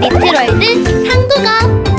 메트로이드 한국어.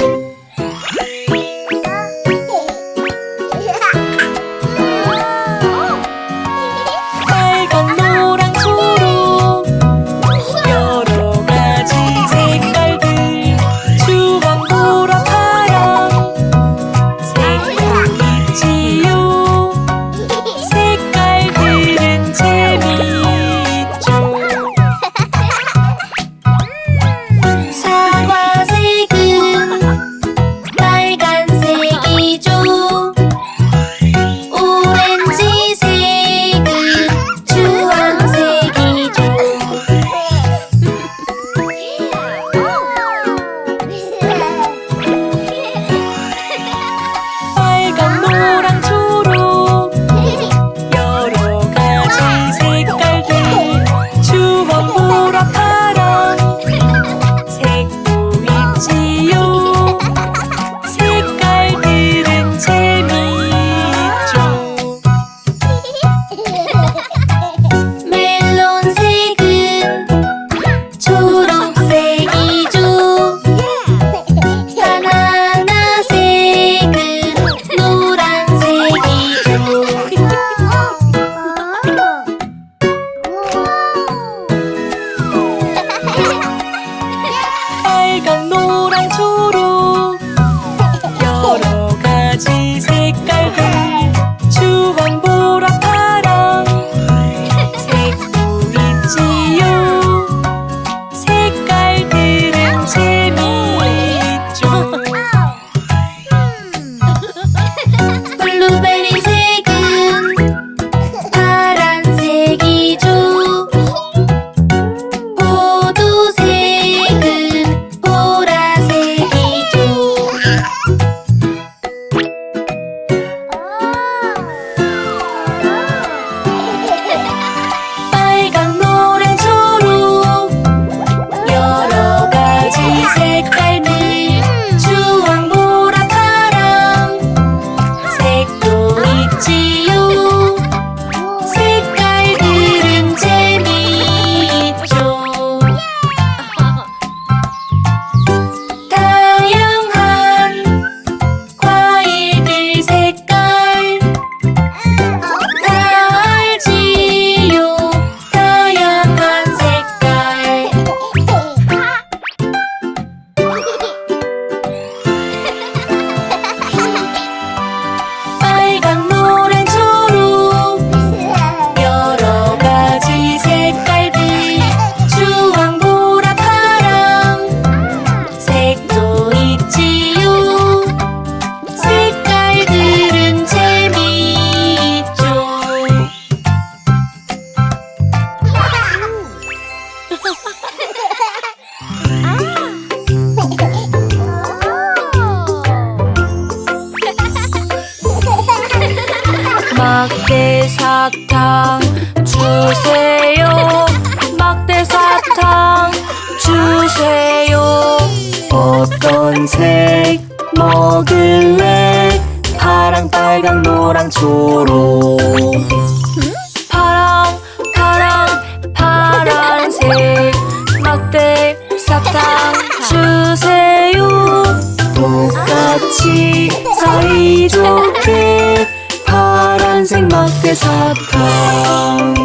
같이 사이좋게 파란색 막대 사탕.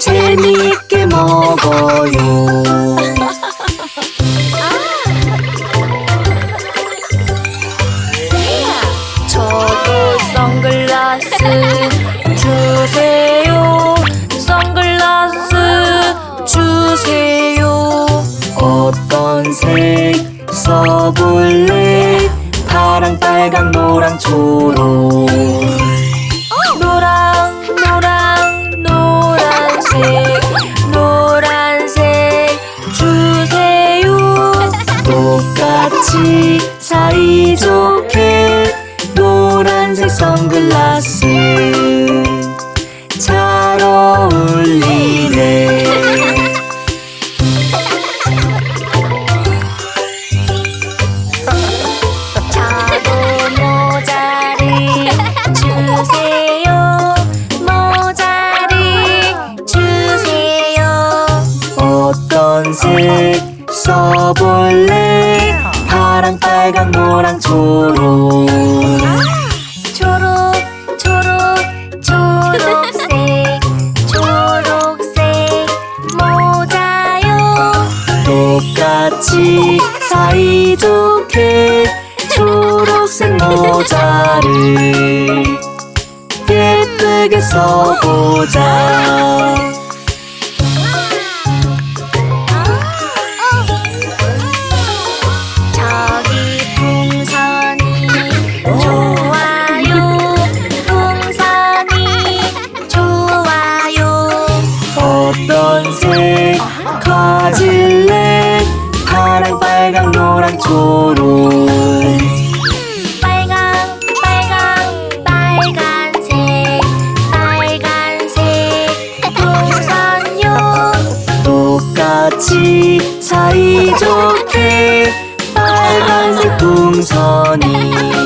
재미있게 먹어요. 같이 사이좋게 노란색 선글라스. 빨간 노랑 초록. 아. 초록 초록 초록색. 초록색 모자요. 똑같이 사이좋게 초록색 모자를 예쁘게 써보자. 가질래? 파랑 빨강 노랑 초록 빨강 빨강 빨간색 빨간색. 풍선요. 똑같이 사이좋게 빨간색 풍선이.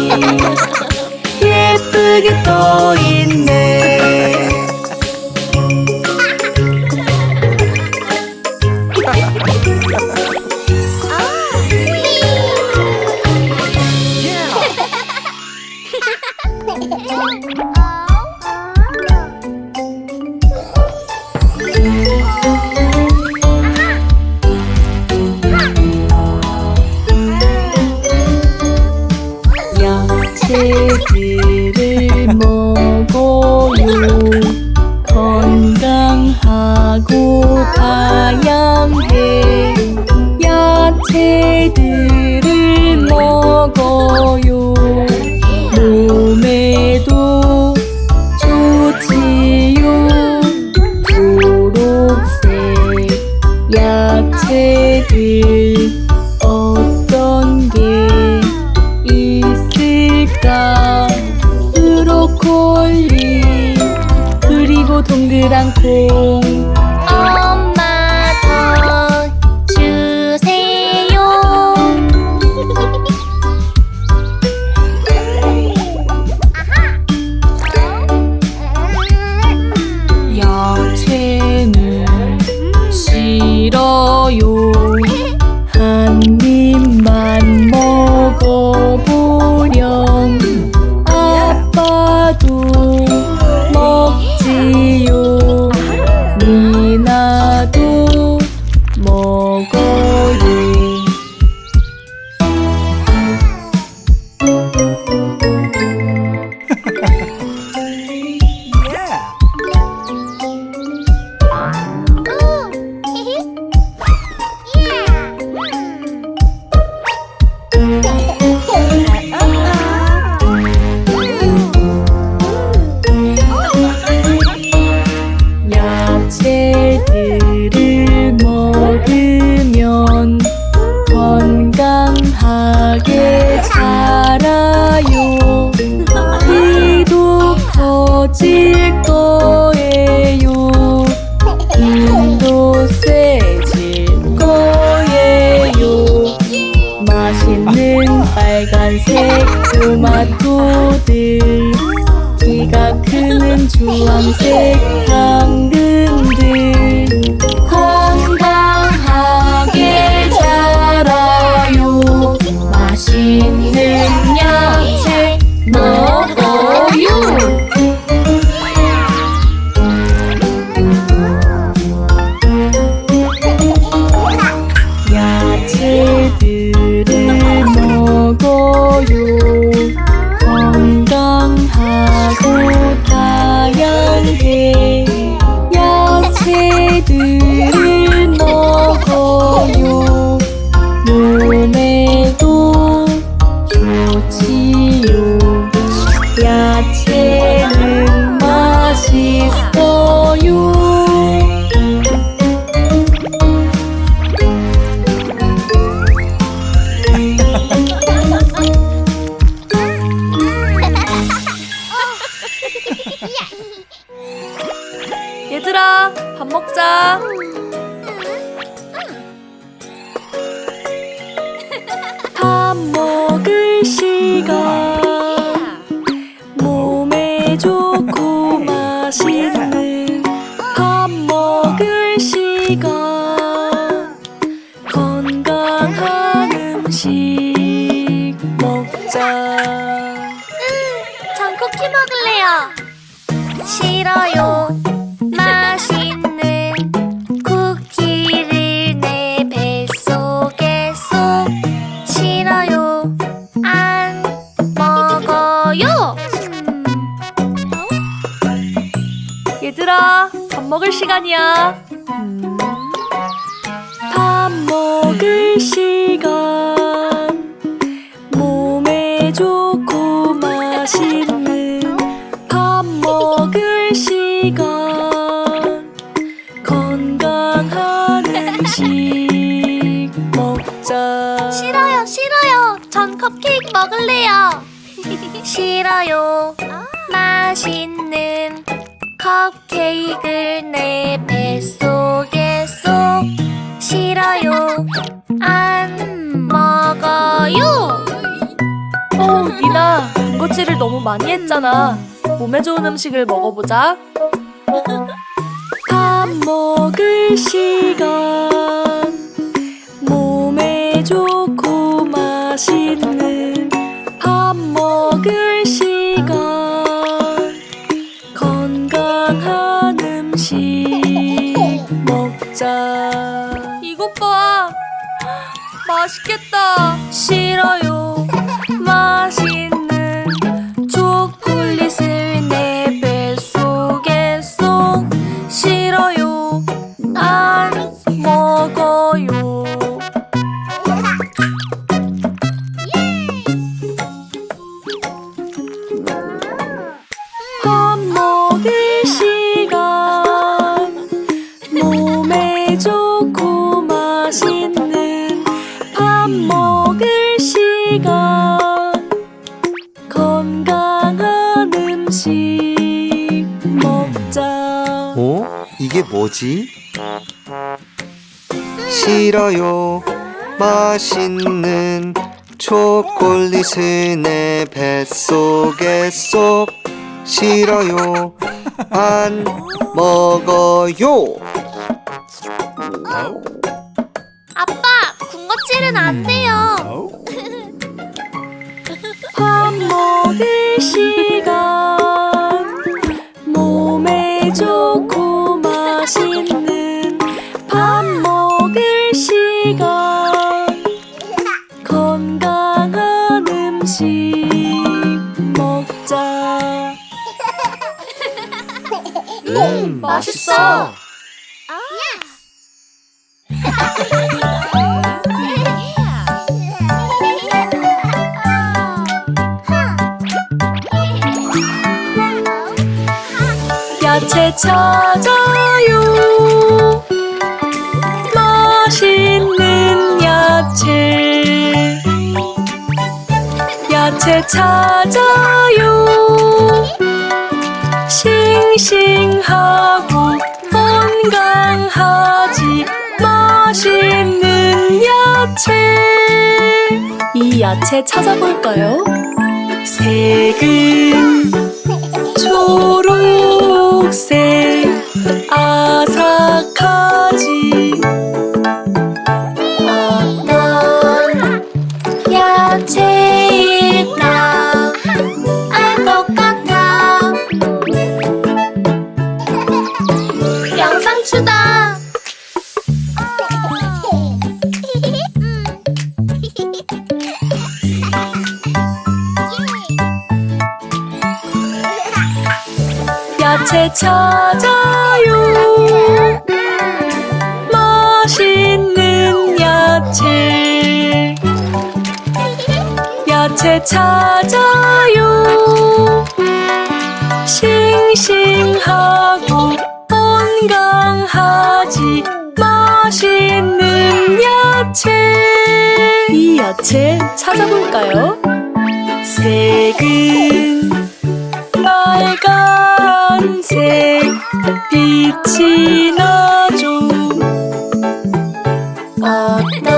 먹을래요. 싫어요. 맛있는 쿠키를 내 뱃속에 쏙 싫어요. 안 먹어요. 얘들아, 밥 먹을 시간이야. 먹을래요. 싫어요. 맛있는 컵케이크를 내 뱃속에 쏙 싫어요. 안 먹어요. 어, 니나, 군것질을 너무 많이 했잖아. 몸에 좋은 음식을 먹어보자. 밥 먹을 시간. 몸에 좋고 맛있는 밥 먹을 시간. 건강한 음식 먹자. 이것 봐. 맛있겠다. 싫어요. 맛있 뭐지? 싫어요. 맛있는 초콜릿을 내 뱃속에 쏙 싫어요. 안 먹어요. 아빠, 군것질은 안 돼요. 있어. 야채 찾아요. 맛있는 야채. 야채 찾아요 싱싱하고 건강하지 맛있는 야채 이 야채 찾아볼까요? 색은 초록색 아 찾아요. 싱싱하고 건강하지 맛있는 야채. 이 야채 찾아볼까요? 색은 빨간색 빛이 나죠. 어떤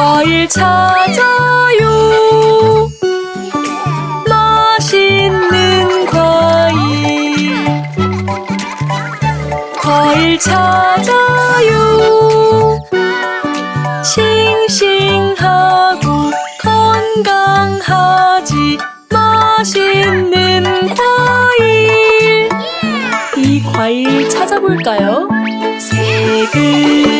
과일 찾아요. 맛있는 과일. 과일 찾아요. 싱싱하고 건강하지 맛있는 과일. 이 과일 찾아볼까요? 세글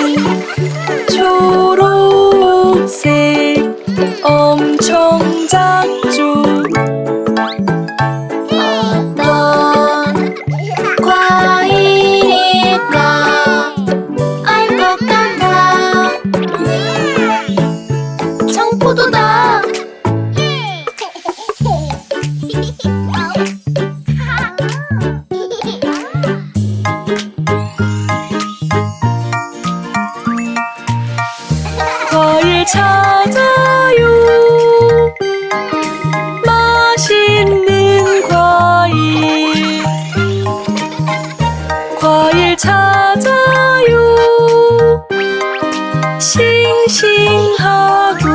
心和骨，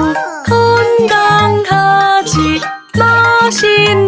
空荡 gupun.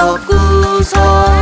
sop cu soi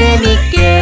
Let me get.